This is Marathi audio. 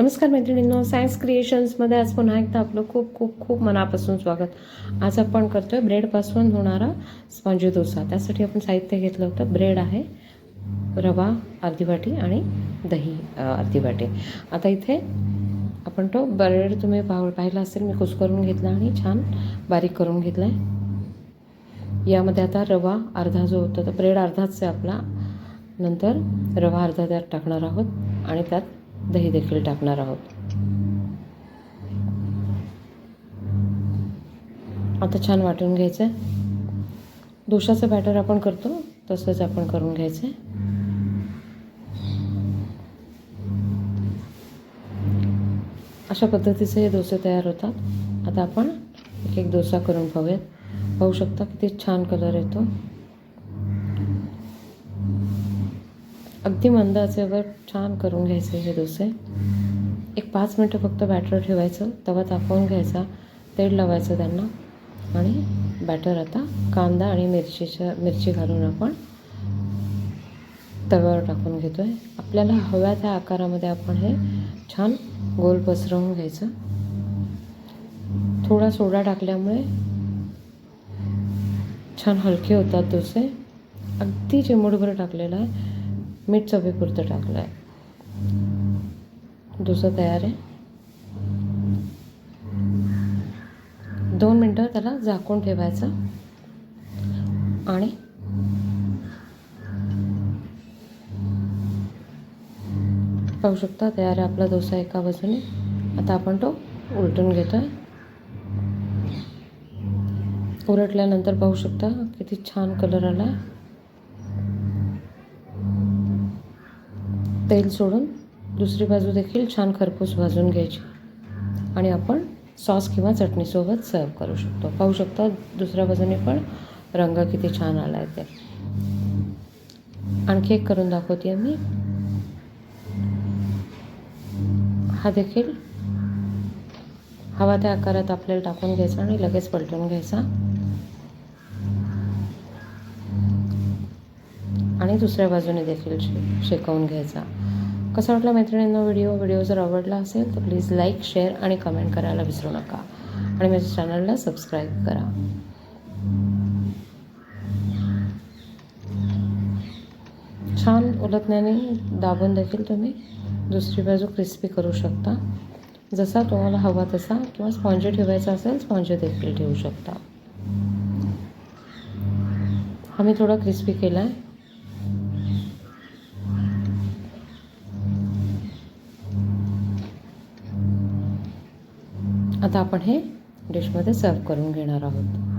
नमस्कार मैत्रिणींनो सायन्स क्रिएशन्समध्ये आज पुन्हा एकदा आपलं खूप खूप खूप मनापासून स्वागत. आज आपण करतो आहे ब्रेडपासून होणारा स्पॉन्जी डोसा. त्यासाठी आपण साहित्य घेतलं होतं. ब्रेड आहे रवा अर्धी वाटी आणि दही अर्धी वाटी. आता इथे आपण तो ब्रेड तुम्ही पाह पाहिला असेल मी कुस्करून घेतला आणि छान बारीक करून घेतला आहे यामध्ये आता रवा अर्धा जो होता तो ब्रेड अर्धाच आहे आपला. नंतर रवा अर्धा त्यात टाकणार आहोत आणि त्यात दही देखील टाकणार आहोत. आता छान वाटून घ्यायचं. आहे डोशाचं बॅटर आपण करतो तसंच आपण करून घ्यायचं. आहे अशा पद्धतीचे हे डोसे तयार होतात. आता आपण एक एक डोसा करून पाहूयात पाहू शकता किती छान कलर येतो. अगदी मंद आचेवर छान करून घ्यायचे हे डोसे. एक पाच मिनटं फक्त बॅटर ठेवायचं. तवा तापवून घ्यायचा. तेल लावायचं त्यांना. आणि बॅटर आता कांदा आणि मिरचीच्या मिरची घालून आपण तव्यावर टाकून घेतो आहे आपल्याला हव्या त्या आकारामध्ये आपण हे छान गोल पसरवून घ्यायचं. थोडा सोडा टाकल्यामुळे छान हलके होतात डोसे. अगदी चिमूटभर टाकलेला आहे. मीठ चवीपुरतं टाकलं आहे डोसा तयार आहे. दोन मिनटं त्याला झाकून ठेवायचं. आणि पाहू शकता तयार आहे आपला डोसा एका बाजूने. आता आपण तो उलटून घेतो आहे उलटल्यानंतर पाहू शकता किती छान कलर आला आहे तेल सोडून दुसरी बाजू देखील छान खरपूस भाजून घ्यायची. आणि आपण सॉस किंवा चटणीसोबत सर्व करू शकतो. पाहू शकता दुसऱ्या बाजूने पण रंग किती छान आला आहे ते. आणखी एक करून दाखवते मी हा देखील हवा त्या आकारात आपल्याला टाकून घ्यायचा आणि लगेच पलटून घ्यायचा. आणि दुसऱ्या बाजूने देखील शे शेकवून घ्यायचा. कसं वाटलं मैत्रिणींना व्हिडिओ? व्हिडिओ जर आवडला असेल तर प्लीज लाईक शेअर आणि कमेंट करायला विसरू नका. आणि माझ्या चॅनलला सबस्क्राईब करा. छान उलटण्याने दाबून देखील तुम्ही दुसरी बाजू क्रिस्पी करू शकता. जसा तुम्हाला हवा तसा किंवा स्पॉन्जी ठेवायचा असेल स्पॉंज देखील ठेवू शकता. हा मी थोडा क्रिस्पी केला आहे आता आपण हे डिशमध्ये सर्व करून घेणार आहोत.